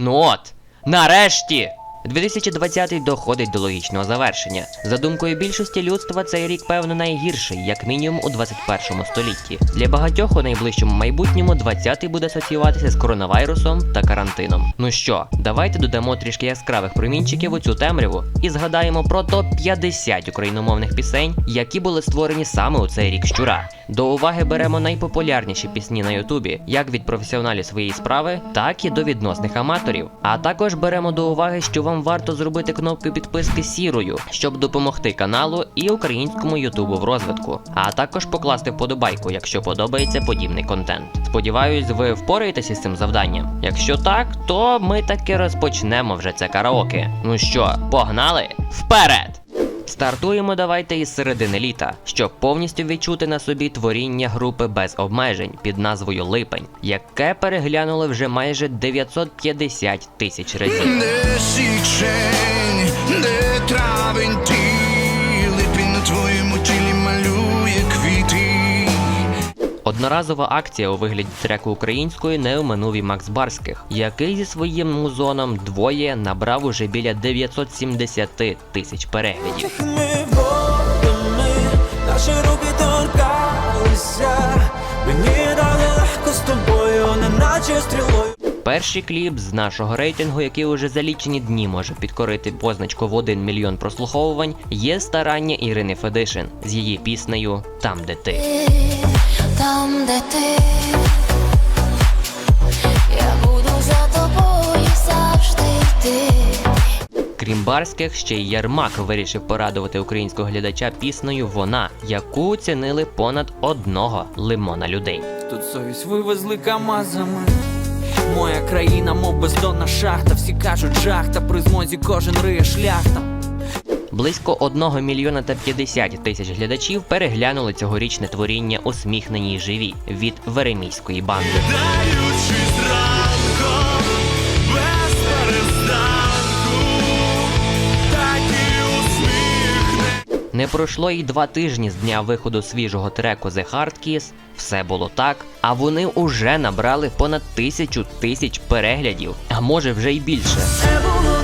Ну от, нарешті! 2020 доходить до логічного завершення. За думкою більшості людства, цей рік, певно, найгірший, як мінімум у 21 столітті. Для багатьох у найближчому майбутньому 20-й буде асоціюватися з коронавірусом та карантином. Ну що, давайте додамо трішки яскравих промінчиків у цю темряву і згадаємо про топ-50 україномовних пісень, які були створені саме у цей рік щура. До уваги беремо найпопулярніші пісні на Ютубі, як від професіоналів своєї справи, так і до відносних аматорів. А також беремо до уваги, що вам варто зробити кнопку підписки сірою, щоб допомогти каналу і українському Ютубу в розвитку, а також покласти вподобайку, якщо подобається подібний контент. Сподіваюсь, ви впораєтеся з цим завданням. Якщо так, то ми таки розпочнемо вже це караоке. Ну що, погнали? Вперед! Стартуємо давайте із середини літа, щоб повністю відчути на собі творіння групи без обмежень під назвою Липень, яке переглянули вже майже 950 тисяч разів. Де січень, де травень Одноразова акція у вигляді треку української не оминув і Макс Барських, який зі своїм музоном двоє набрав уже біля 970 тисяч переглядів. Наші руки торкалися. Мені дали легко з тобою, неначе стрілою. Перший кліп з нашого рейтингу, який уже за лічені дні може підкорити позначку в 1 мільйон прослуховувань, є старання Ірини Федишин з її піснею Там, де ти. Там, де ти, я буду за тобою завжди йти. Крім барських, ще й Ярмак вирішив порадувати українського глядача піснею Вона, яку оцінили понад одного лимона людей. Тут совість вивезли камазами. Моя країна, мов бездонна шахта. Всі кажуть, жахта, при змозі кожен риє шляхта. Близько 1 мільйона та 50 тисяч глядачів переглянули цьогорічне творіння Усміхнені й живі від Веремійської банди. Не пройшло й два тижні з дня виходу свіжого треку The Hard Kiss. Все було так, а вони уже набрали понад тисячу тисяч переглядів, а може вже й більше. Це було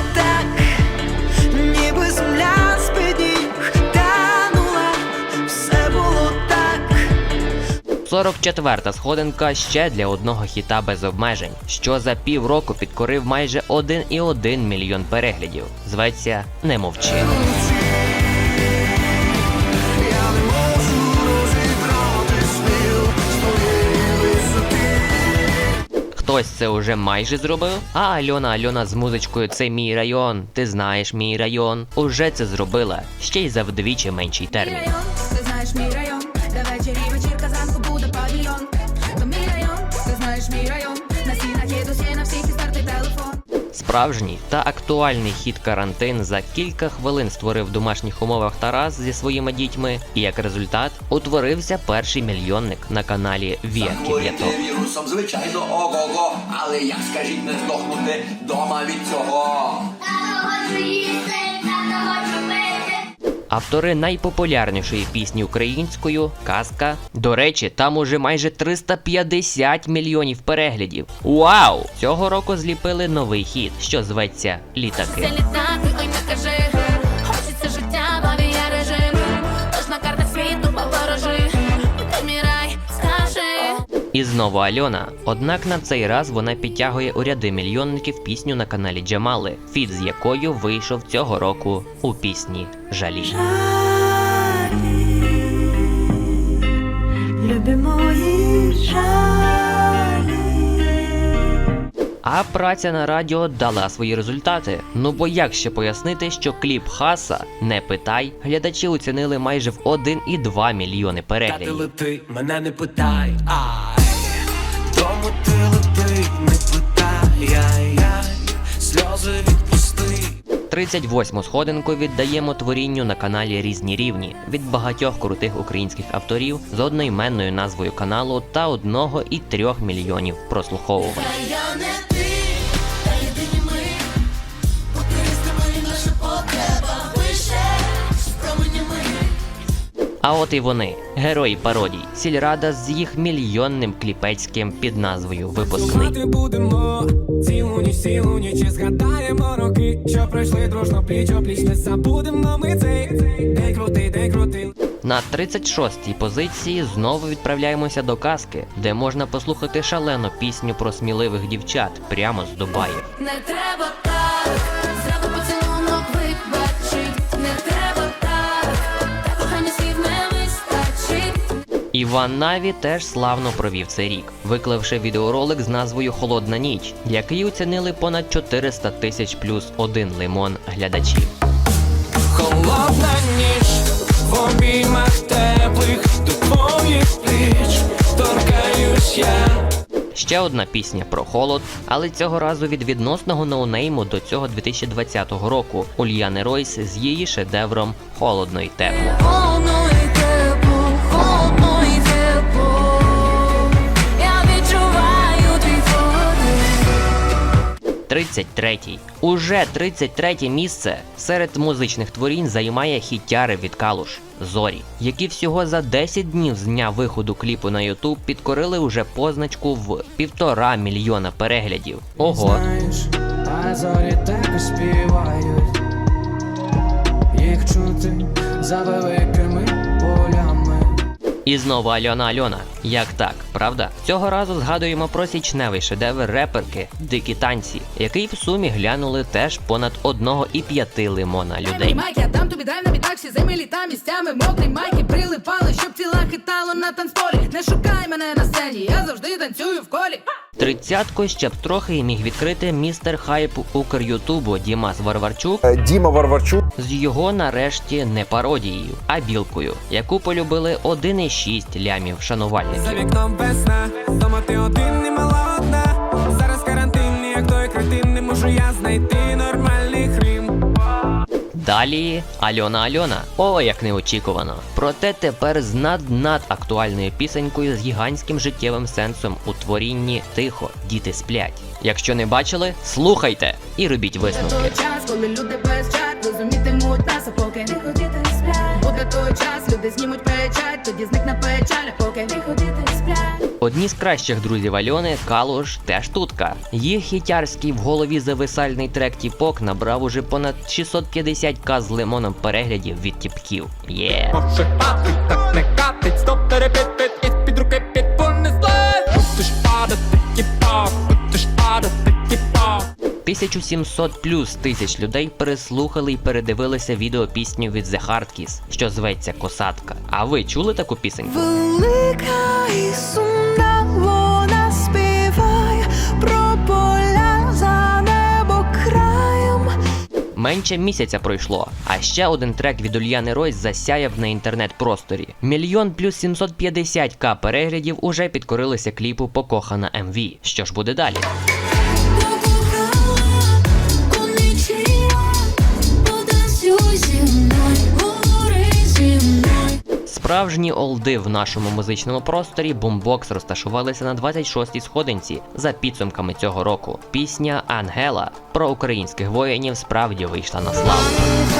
44-та сходинка ще для одного хіта без обмежень, що за півроку підкорив майже 1,1 мільйон переглядів. Зветься Не мовчи. Хтось це уже майже зробив. А Альона Альона з музичкою Це мій район. Ти знаєш мій район. Уже це зробила. Ще й за вдвічі менший термін. ти знаєш мій район, Справжній та актуальний хід карантин за кілька хвилин створив в домашніх умовах Тарас зі своїми дітьми, і як результат утворився перший мільйонник на каналі Віа вірусом, звичайно, ого-го, але як скажіть не здохнути дома від цього? Тато Автори найпопулярнішої пісні українською Казка. До речі, там уже майже 350 мільйонів переглядів. Вау! Цього року зліпили новий хіт, що зветься Літаки. Літати, ой не кажи. І знову Альона. Однак на цей раз вона підтягує у ряди мільйонників пісню на каналі Джамали, фіт з якою вийшов цього року у пісні Жалі. Любі мої жалі. А праця на радіо дала свої результати. Ну бо як ще пояснити, що кліп Хаса не питай, глядачі оцінили майже в 1,2 мільйони Та ти переглядів. лети, мене не питай, ай. 38-му сходинку віддаємо творінню на каналі Різні рівні від багатьох крутих українських авторів з одноіменною назвою каналу та одного і трьох мільйонів прослуховувань. А от і вони, герої пародій, сільрада з їх мільйонним кліпецьким під назвою Випускний. Будемо цілу ніч, цілу ніч і згадаємо роки, що пройшли дружно пліч опліч, не забудемо ми цей день крутий, день крутий. На 36-й позиції знову відправляємося до казки, де можна послухати шалену пісню про сміливих дівчат прямо з Дубаїв. Не треба так, Іван Наві теж славно провів цей рік, виклавши відеоролик з назвою Холодна ніч, який оцінили понад 400 тисяч плюс один лимон глядачів. Холодна ніч в обіймах теплих до твоїх пліч торкаюсь я. Ще одна пісня про холод, але цього разу від відносного ноунейму до цього 2020 року Ульяни Ройс з її шедевром Холодно й тепло. Тепло, 33-й. Уже 33 місце серед музичних творінь займає хітяри від Калуш Зорі, які всього за 10 днів з дня виходу кліпу на YouTube підкорили уже позначку в півтора мільйона переглядів. Ого, Знаєш, а зорі так співають, їх чути за великими полями. І знову Альона Альона. Як так, правда? Цього разу згадуємо про січневий шедевр реперки Дикі танці, який в сумі глянули теж понад 1,5 лимона людей. Майки, я дам тобі дай на бітаксі, зими літа місцями мокрі майки прилипали, щоб тіла хитало на танцполі. Не шукай мене на сцені, я завжди танцюю в колі. Тридцятку ще б трохи міг відкрити містер хайп Укр Ютубу Дімас Варварчук Е, Діма Варварчук з його нарешті не пародією, а білкою, яку полюбили 1,6 лямів За шанувальників. вікном весна, дома ти один не мала одна. Зараз карантин, як той кретин, не можу я знайти нормальний хрім. Далі Альона Альона. О, як неочікувано. Проте тепер з над-над актуальною пісенькою з гігантським життєвим сенсом у творінні Тихо, діти сплять. Якщо не бачили, слухайте і робіть висновки. Буде той час, люди знімуть печать, тоді зникне печаль, поки не ходіти сплять. Одні з кращих друзів Альони Калуш теж тутка. Їх хітярський в голові зависальний трек Тіпок набрав уже понад 650к з лимоном переглядів від тіпків. Є. Шипати, так не катить, стоп, терепит, під руки 1700 плюс тисяч людей переслухали і передивилися відеопісню від The Hardkiss, що зветься Косатка. А ви чули таку пісеньку? Велика і сумна вона співає про поля за небо краєм. Менше місяця пройшло, а ще один трек від Ульяни Ройс засяяв на інтернет-просторі. Мільйон плюс 750к переглядів уже підкорилися кліпу Покохана МВ. Що ж буде далі? Справжні олди в нашому музичному просторі бомбокс розташувалися на 26-й сходинці за підсумками цього року. Пісня Ангела про українських воїнів справді вийшла на славу.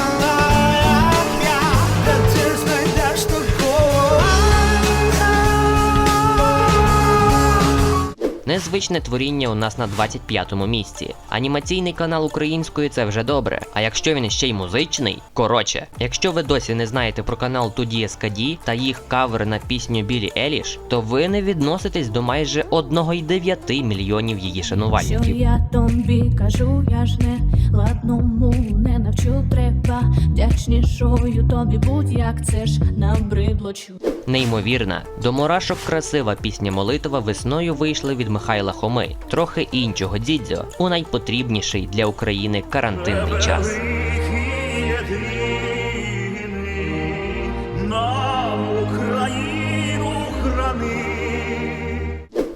Незвичне творіння у нас на 25-му місці. Анімаційний канал української це вже добре. А якщо він ще й музичний, коротше, якщо ви досі не знаєте про канал Туді СКД та їх кавер на пісню Білі Еліш, то ви не відноситесь до майже 1,9 мільйонів її Що шанувальників. я тобі кажу, я ж не ладному не навчу треба вдячнішою тобі будь як це ж набридло чути. Неймовірна, до мурашок красива пісня молитва весною вийшли від Михайла Хоми, трохи іншого дідзьо у найпотрібніший для України карантинний час.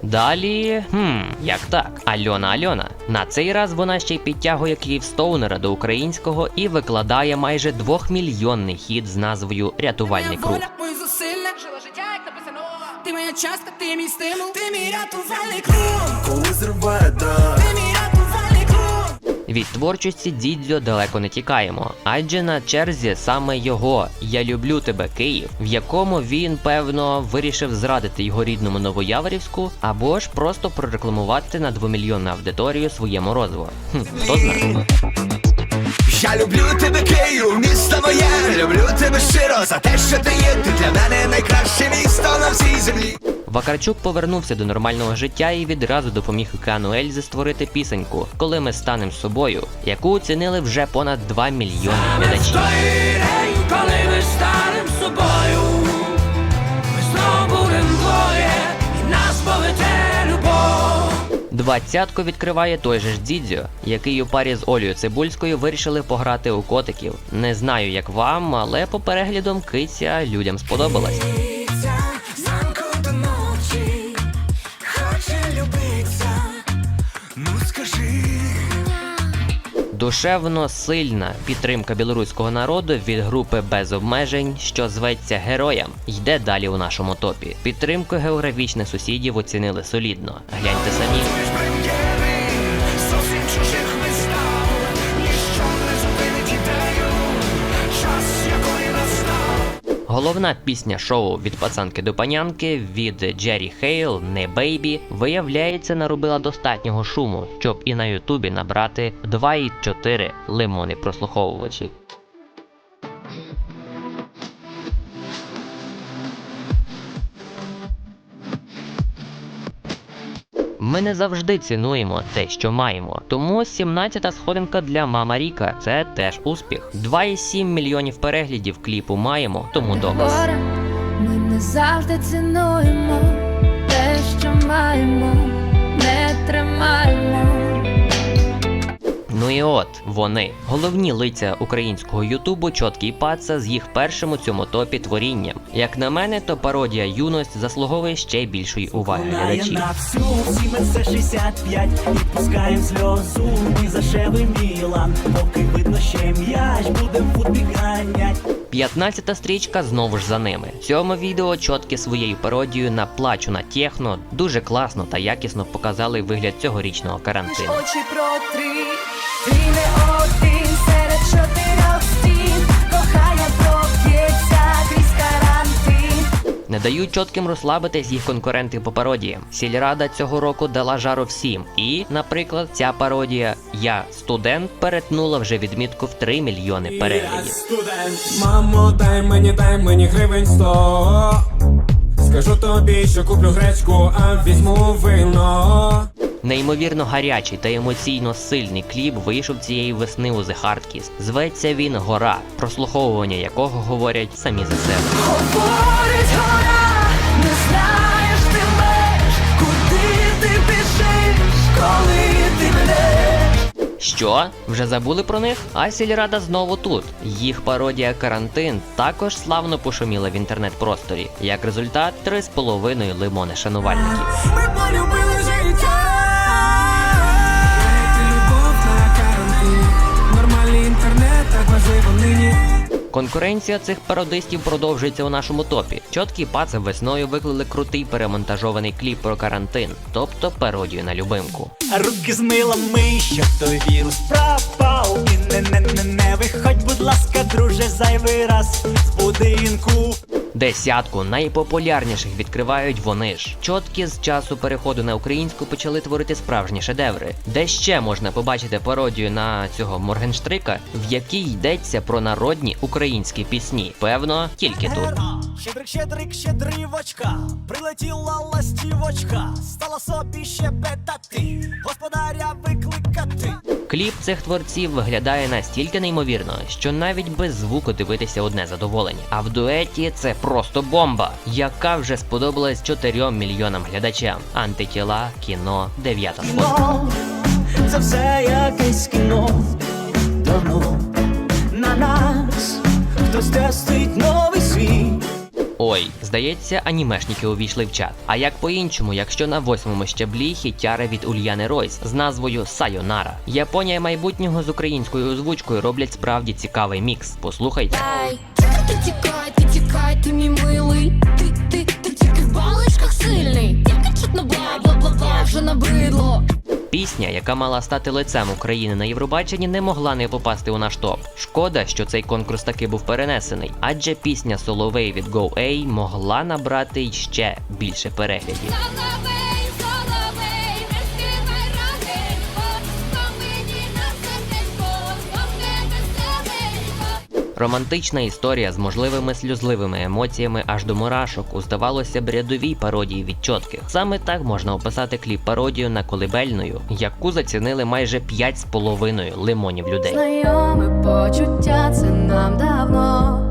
Далі, хм, як так? Альона Альона. На цей раз вона ще й підтягує Київстоунера до українського і викладає майже двохмільйонний хіт з назвою Рятувальний круг. Ти моя частка, ти мій стимул, ти мій рятувальний круг. Коли зриває дах Ти мій рятувальний круг. Від творчості Дідзьо далеко не тікаємо, адже на черзі саме його Я люблю тебе, Київ, в якому він, певно, вирішив зрадити його рідному Новояворівську, або ж просто прорекламувати на двомільйонну аудиторію своє морозиво. Хм, хто знає. Я люблю тебе, Київ, місто моє, люблю тебе щиро за те, що ти є. Ти для мене найкраще місто на всій землі. Вакарчук повернувся до нормального життя і відразу допоміг Океану Ельзи створити пісеньку Коли ми станемо собою, яку оцінили вже понад 2 мільйони глядачів. Той день, коли ми станемо собою, Двадцятку відкриває той же ж Дідзьо, який у парі з Олею Цибульською вирішили пограти у котиків. Не знаю, як вам, але по переглядам киця людям сподобалась. Ну. Душевно сильна підтримка білоруського народу від групи без обмежень, що зветься Героям, йде далі у нашому топі. Підтримку географічних сусідів оцінили солідно. Гляньте самі. Головна пісня шоу від пацанки до панянки від Джері Хейл Не Бейбі виявляється наробила достатнього шуму, щоб і на Ютубі набрати 2,4 лимони прослуховувачів. Не завжди цінуємо те, що маємо. Тому 17-та сходинка для Мама Ріка це теж успіх. 2,7 мільйонів переглядів кліпу маємо, тому добре. Ми не завжди цінуємо те, що маємо, не тримаємо. Ну і от вони, головні лиця українського Ютубу, чоткий паца з їх першим у цьому топі творінням. Як на мене, то пародія юність заслуговує ще більшої уваги глядачів. на всю Сіменсе 65 І пускаєм сльозу Ми за шеви Мілан Поки видно ще м'яч Будем футбі ганять 15-та стрічка знову ж за ними. Цьому відео чотки своєю пародією на плачу на техно дуже класно та якісно показали вигляд цьогорічного карантину. очі протри, Не дають чотким розслабитись їх конкуренти по пародіям. Сільрада цього року дала жару всім. І, наприклад, ця пародія Я студент перетнула вже відмітку в 3 мільйони переглядів. студент, мамо, дай мені, дай мені гривень сто. Скажу тобі, що куплю гречку, а візьму вино. Неймовірно гарячий та емоційно сильний кліп вийшов цієї весни у The Hardkiss. Зветься він Гора, прослуховування якого говорять самі за себе. Говорить гора, не знаєш ти меж, куди ти біжиш, коли ти мене. Що? Вже забули про них? А сільрада знову тут. Їх пародія карантин також славно пошуміла в інтернет-просторі. Як результат, 3,5 лимони шанувальників. Ми полюбили Конкуренція цих пародистів продовжується у нашому топі. Чоткі паци весною виклили крутий перемонтажований кліп про карантин, тобто пародію на любимку. Руки змила ми, щоб той вірус пропав І не, не, не, не виходь, будь ласка, друже, зайвий раз з будинку Десятку найпопулярніших відкривають вони ж. Чоткі з часу переходу на українську почали творити справжні шедеври. Де ще можна побачити пародію на цього Моргенштрика, в якій йдеться про народні українські пісні. Певно, тільки тут. Щедрик, щедрик, щедрівочка, прилетіла ластівочка, стала собі щебетати, господаря викликати. Кліп цих творців виглядає настільки неймовірно, що навіть без звуку дивитися одне задоволення. А в дуеті це просто бомба, яка вже сподобалась 4 мільйонам глядачам. Антитіла, кіно, дев'ята сходка. Кіно, це все якесь кіно, давно на нас хтось тестить новий світ. Ой, здається, анімешники увійшли в чат. А як по-іншому, якщо на восьмому щаблі хітяра від Ульяни Ройс з назвою Сайонара. Японія майбутнього з українською озвучкою роблять справді цікавий мікс. Послухайте. Ай, ти ти мій милий. Ти, ти, ти тільки в баличках сильний. Тільки чутно бла бла бла бла вже набридло. Пісня, яка мала стати лицем України на Євробаченні, не могла не попасти у наш топ. Шкода, що цей конкурс таки був перенесений, адже пісня Соловей від Go A могла набрати ще більше переглядів. Романтична історія з можливими сльозливими емоціями аж до мурашок у здавалося б рядовій пародії від чотких. Саме так можна описати кліп пародію на колибельною, яку зацінили майже 5,5 лимонів людей. Знайоме почуття це нам давно.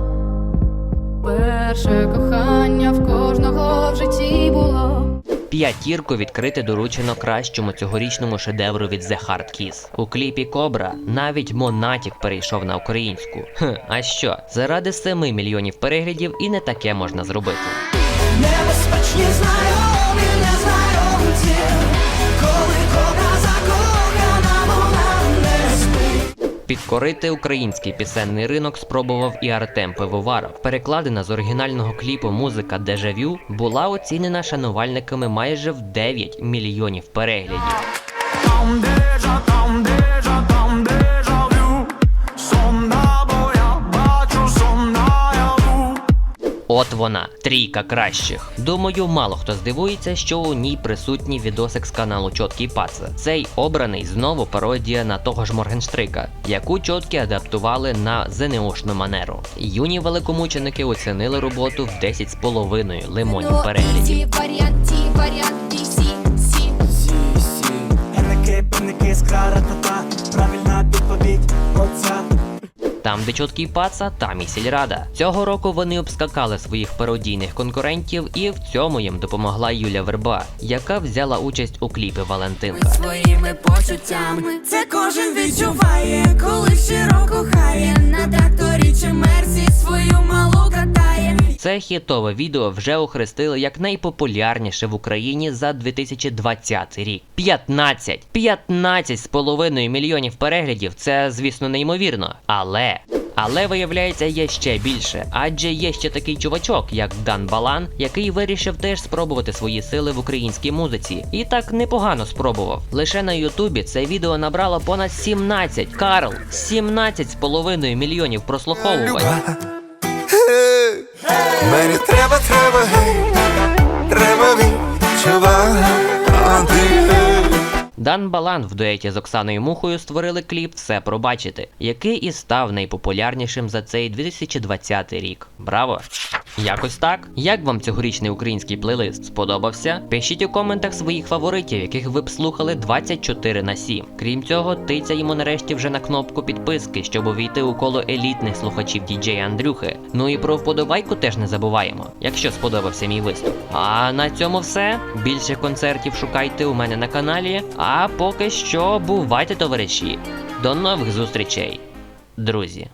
Перше кохання в кожного в житті було. П'ятірку відкрити доручено кращому цьогорічному шедевру від The Hard Kiss. У кліпі Кобра навіть Монатік перейшов на українську. Хм, а що? Заради 7 мільйонів переглядів і не таке можна зробити. Небезпечні знайомі, Підкорити український пісенний ринок спробував і Артем Пивоваров. Перекладена з оригінального кліпу музика Дежавю була оцінена шанувальниками майже в 9 мільйонів переглядів. От вона, трійка кращих. Думаю, мало хто здивується, що у ній присутній відосик з каналу Чоткий Паца. Цей обраний знову пародія на того ж Моргенштрика, яку чотки адаптували на ЗНОшну манеру. Юні великомученики оцінили роботу в 10,5 лимонів переглядів. Правильна відповідь, оця. Там, де чоткий паца, там і сільрада. Цього року вони обскакали своїх пародійних конкурентів, і в цьому їм допомогла Юля Верба, яка взяла участь у кліпі Валентинка. Своїми почуттями це кожен відчуває, коли щиро кохає на тракторі чи мерсі свою малу катає. Це хітове відео вже охрестили як найпопулярніше в Україні за 2020 рік. 15! 15 з половиною мільйонів переглядів. Це, звісно, неймовірно. Але. Але виявляється, є ще більше, адже є ще такий чувачок, як Дан Балан, який вирішив теж спробувати свої сили в українській музиці. І так непогано спробував. Лише на Ютубі це відео набрало понад 17, Карл, 17 з половиною мільйонів прослуховувань. Мені треба, треба, гей Треба відчувати Дан Балан в дуеті з Оксаною Мухою створили кліп Все пробачити, який і став найпопулярнішим за цей 2020 рік. Браво! Якось так. Як вам цьогорічний український плейлист сподобався? Пишіть у коментах своїх фаворитів, яких ви б слухали 24 на 7. Крім цього, тицяємо нарешті вже на кнопку підписки, щоб увійти у коло елітних слухачів діджея Андрюхи. Ну і про вподобайку теж не забуваємо, якщо сподобався мій виступ. А на цьому все. Більше концертів шукайте у мене на каналі. А поки що бувайте, товариші. До нових зустрічей, друзі.